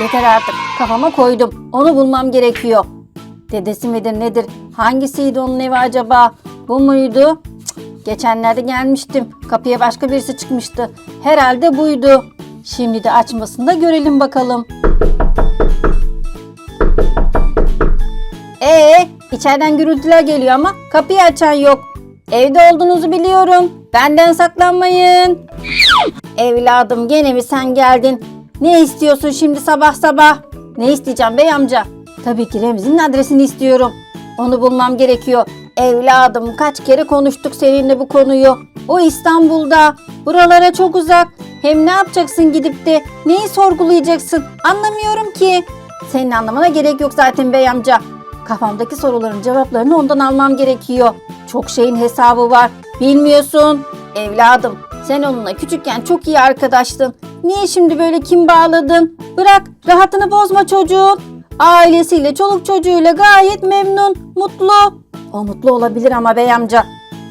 Yeter artık. Kafama koydum. Onu bulmam gerekiyor. Dedesi midir nedir? Hangisiydi onun evi acaba? Bu muydu? Cık, Geçenlerde gelmiştim. Kapıya başka birisi çıkmıştı. Herhalde buydu. Şimdi de açmasını da görelim bakalım. Ee, içeriden gürültüler geliyor ama kapıyı açan yok. Evde olduğunuzu biliyorum. Benden saklanmayın. Evladım gene mi sen geldin? Ne istiyorsun şimdi sabah sabah? Ne isteyeceğim bey amca? Tabii ki Remzi'nin adresini istiyorum. Onu bulmam gerekiyor. Evladım kaç kere konuştuk seninle bu konuyu. O İstanbul'da. Buralara çok uzak. Hem ne yapacaksın gidip de neyi sorgulayacaksın? Anlamıyorum ki. Senin anlamana gerek yok zaten bey amca. Kafamdaki soruların cevaplarını ondan almam gerekiyor. Çok şeyin hesabı var. Bilmiyorsun. Evladım sen onunla küçükken çok iyi arkadaştın. Niye şimdi böyle kim bağladın? Bırak rahatını bozma çocuğun. Ailesiyle, çoluk çocuğuyla gayet memnun, mutlu. O mutlu olabilir ama bey amca.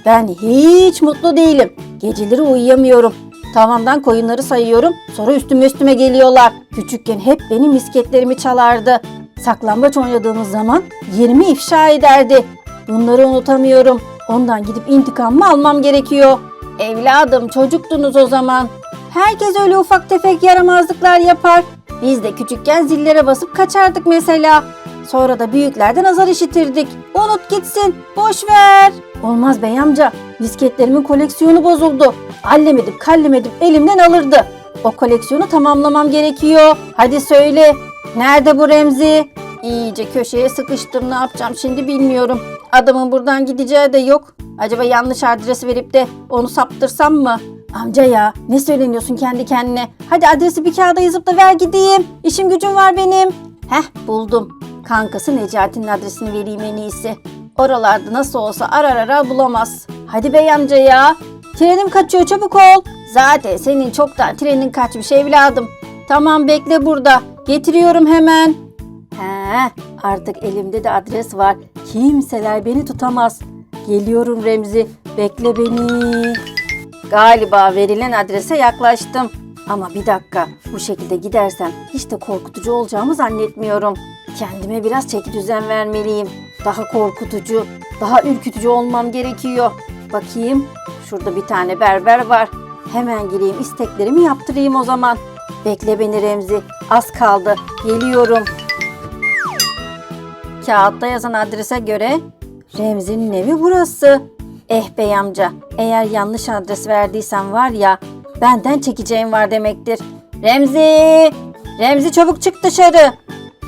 Ben hiç mutlu değilim. Geceleri uyuyamıyorum. Tavamdan koyunları sayıyorum. Sonra üstüme üstüme geliyorlar. Küçükken hep benim misketlerimi çalardı. Saklambaç oynadığımız zaman yerimi ifşa ederdi. Bunları unutamıyorum. Ondan gidip intikamımı almam gerekiyor. Evladım çocuktunuz o zaman. Herkes öyle ufak tefek yaramazlıklar yapar. Biz de küçükken zillere basıp kaçardık mesela. Sonra da büyüklerden azar işitirdik. Unut gitsin, boş ver. Olmaz bey amca. Disketlerimin koleksiyonu bozuldu. Allemedim, kallemedim, elimden alırdı. O koleksiyonu tamamlamam gerekiyor. Hadi söyle. Nerede bu Remzi? İyice köşeye sıkıştım. Ne yapacağım şimdi bilmiyorum. Adamın buradan gideceği de yok. Acaba yanlış adresi verip de onu saptırsam mı? Amca ya ne söyleniyorsun kendi kendine? Hadi adresi bir kağıda yazıp da ver gideyim. İşim gücüm var benim. Heh buldum. Kankası Necati'nin adresini vereyim en iyisi. Oralarda nasıl olsa arar arar bulamaz. Hadi bey amca ya. Trenim kaçıyor çabuk ol. Zaten senin çoktan trenin kaçmış evladım. Tamam bekle burada. Getiriyorum hemen. He, artık elimde de adres var. Kimseler beni tutamaz. Geliyorum Remzi. Bekle beni. Galiba verilen adrese yaklaştım. Ama bir dakika bu şekilde gidersem hiç de korkutucu olacağımı zannetmiyorum. Kendime biraz çeki düzen vermeliyim. Daha korkutucu, daha ürkütücü olmam gerekiyor. Bakayım şurada bir tane berber var. Hemen gireyim isteklerimi yaptırayım o zaman. Bekle beni Remzi. Az kaldı. Geliyorum. Kağıtta yazan adrese göre Remzi'nin evi burası. Eh bey amca, eğer yanlış adres verdiysen var ya, benden çekeceğim var demektir. Remzi! Remzi çabuk çık dışarı.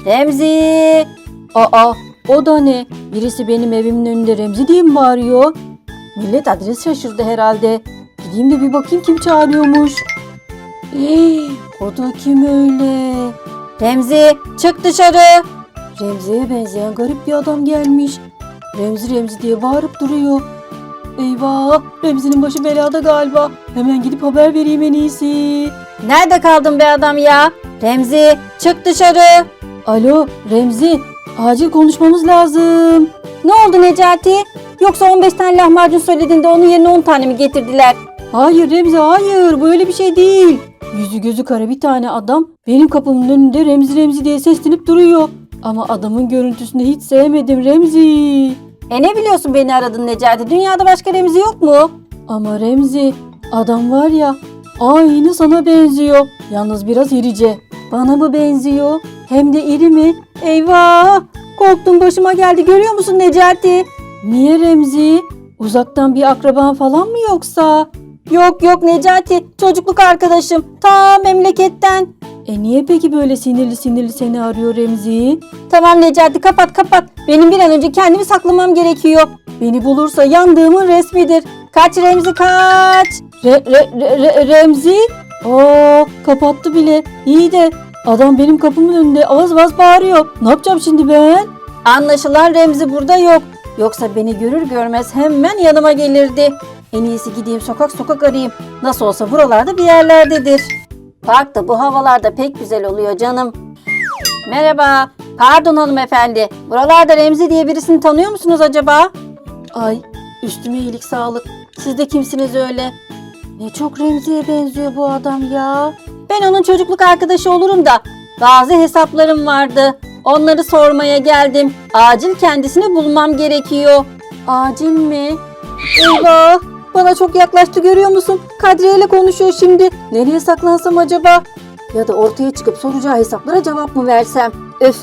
Remzi! Aa, o da ne? Birisi benim evimin önünde Remzi diye mi bağırıyor? Millet adres şaşırdı herhalde. Gideyim de bir bakayım kim çağırıyormuş. Hii, o da kim öyle? Remzi çık dışarı. Remzi'ye benzeyen garip bir adam gelmiş. Remzi Remzi diye bağırıp duruyor. Eyvah Remzi'nin başı belada galiba. Hemen gidip haber vereyim en iyisi. Nerede kaldın be adam ya? Remzi çık dışarı. Alo Remzi acil konuşmamız lazım. Ne oldu Necati? Yoksa 15 tane lahmacun söylediğinde onun yerine 10 tane mi getirdiler? Hayır Remzi hayır böyle bir şey değil. Yüzü gözü kara bir tane adam benim kapımın önünde Remzi Remzi diye seslenip duruyor. Ama adamın görüntüsünü hiç sevmedim Remzi. E ne biliyorsun beni aradın Necati? Dünyada başka Remzi yok mu? Ama Remzi adam var ya aynı sana benziyor. Yalnız biraz irice. Bana mı benziyor? Hem de iri mi? Eyvah! Korktum başıma geldi görüyor musun Necati? Niye Remzi? Uzaktan bir akraban falan mı yoksa? Yok yok Necati çocukluk arkadaşım ta memleketten. E niye peki böyle sinirli sinirli seni arıyor Remzi? Tamam Necati kapat kapat. Benim bir an önce kendimi saklamam gerekiyor. Beni bulursa yandığımın resmidir. Kaç Remzi kaç. Re, re, re- re- Remzi? Aa kapattı bile. İyi de adam benim kapımın önünde avaz avaz bağırıyor. Ne yapacağım şimdi ben? Anlaşılan Remzi burada yok. Yoksa beni görür görmez hemen yanıma gelirdi. En iyisi gideyim sokak sokak arayayım. Nasıl olsa buralarda bir yerlerdedir. Park da bu havalarda pek güzel oluyor canım. Merhaba. Pardon hanımefendi. Buralarda Remzi diye birisini tanıyor musunuz acaba? Ay üstüme iyilik sağlık. Siz de kimsiniz öyle? Ne çok Remzi'ye benziyor bu adam ya. Ben onun çocukluk arkadaşı olurum da Bazı hesaplarım vardı. Onları sormaya geldim. Acil kendisini bulmam gerekiyor. Acil mi? Eyvah! Bana çok yaklaştı görüyor musun? Kadriye ile konuşuyor şimdi. Nereye saklansam acaba? Ya da ortaya çıkıp soracağı hesaplara cevap mı versem? Öf!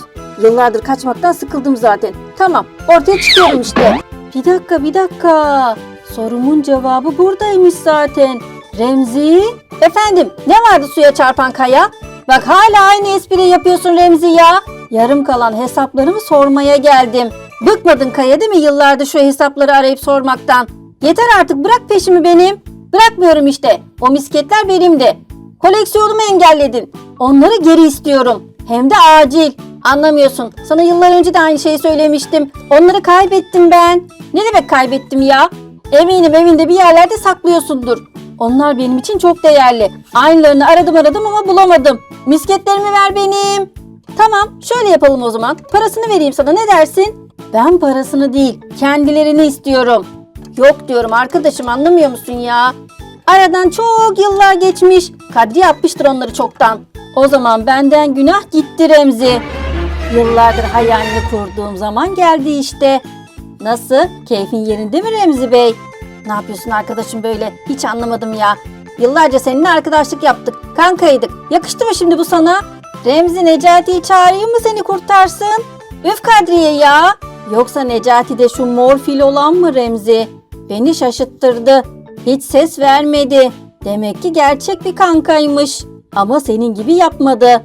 Yıllardır kaçmaktan sıkıldım zaten. Tamam, ortaya çıkıyorum işte. Bir dakika, bir dakika. Sorumun cevabı buradaymış zaten. Remzi? Efendim, ne vardı suya çarpan kaya? Bak hala aynı espri yapıyorsun Remzi ya. Yarım kalan hesaplarımı sormaya geldim. Bıkmadın Kaya değil mi yıllardır şu hesapları arayıp sormaktan? Yeter artık bırak peşimi benim. Bırakmıyorum işte. O misketler benimdi. Koleksiyonumu engelledin. Onları geri istiyorum. Hem de acil. Anlamıyorsun. Sana yıllar önce de aynı şeyi söylemiştim. Onları kaybettim ben. Ne demek kaybettim ya? Eminim evinde bir yerlerde saklıyorsundur. Onlar benim için çok değerli. Aynılarını aradım aradım ama bulamadım. Misketlerimi ver benim. Tamam, şöyle yapalım o zaman. Parasını vereyim sana. Ne dersin? Ben parasını değil, kendilerini istiyorum. Yok diyorum arkadaşım anlamıyor musun ya? Aradan çok yıllar geçmiş. Kadri yapmıştır onları çoktan. O zaman benden günah gitti Remzi. Yıllardır hayalini kurduğum zaman geldi işte. Nasıl? Keyfin yerinde mi Remzi Bey? Ne yapıyorsun arkadaşım böyle? Hiç anlamadım ya. Yıllarca seninle arkadaşlık yaptık. Kankaydık. Yakıştı mı şimdi bu sana? Remzi Necati'yi çağırayım mı seni kurtarsın? Üf Kadriye ya. Yoksa Necati de şu mor fil olan mı Remzi? Beni şaşıttırdı. Hiç ses vermedi. Demek ki gerçek bir kankaymış. Ama senin gibi yapmadı.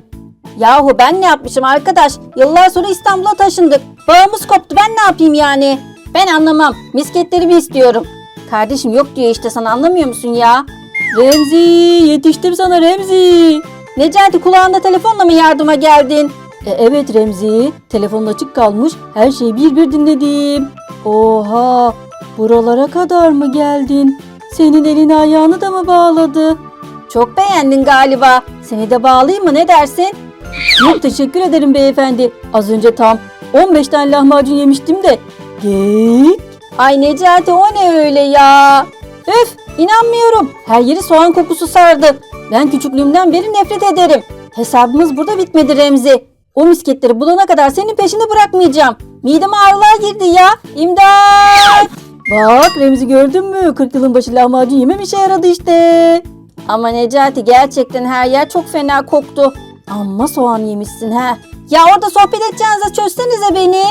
Yahu ben ne yapmışım arkadaş? Yıllar sonra İstanbul'a taşındık. Bağımız koptu ben ne yapayım yani? Ben anlamam. Misketlerimi istiyorum. Kardeşim yok diyor işte sana anlamıyor musun ya? Remzi yetiştim sana Remzi. Necati kulağında telefonla mı yardıma geldin? E, evet Remzi. Telefonun açık kalmış. Her şeyi bir bir dinledim. Oha buralara kadar mı geldin? Senin elini ayağını da mı bağladı? Çok beğendin galiba. Seni de bağlayayım mı ne dersin? Yok teşekkür ederim beyefendi. Az önce tam 15 tane lahmacun yemiştim de. Geyik. Ay Necati o ne öyle ya? Öf inanmıyorum. Her yeri soğan kokusu sardı. Ben küçüklüğümden beri nefret ederim. Hesabımız burada bitmedi Remzi. O misketleri bulana kadar senin peşini bırakmayacağım. Mideme ağrılar girdi ya. İmdat! Bak Remzi gördün mü? 40 yılın başı lahmacun yemem işe yaradı işte. Ama Necati gerçekten her yer çok fena koktu. Amma soğan yemişsin ha. Ya orada sohbet edeceğinize çözsenize beni.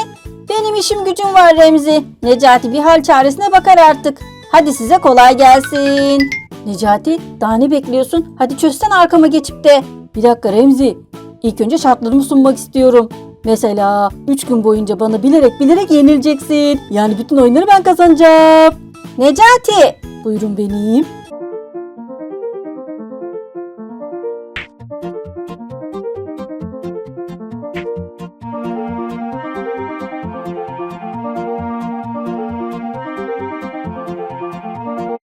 Benim işim gücüm var Remzi. Necati bir hal çaresine bakar artık. Hadi size kolay gelsin. Necati daha ne bekliyorsun? Hadi çözsen arkama geçip de. Bir dakika Remzi. İlk önce şartlarımı sunmak istiyorum. Mesela 3 gün boyunca bana bilerek bilerek yenileceksin. Yani bütün oyunları ben kazanacağım. Necati. Buyurun benim.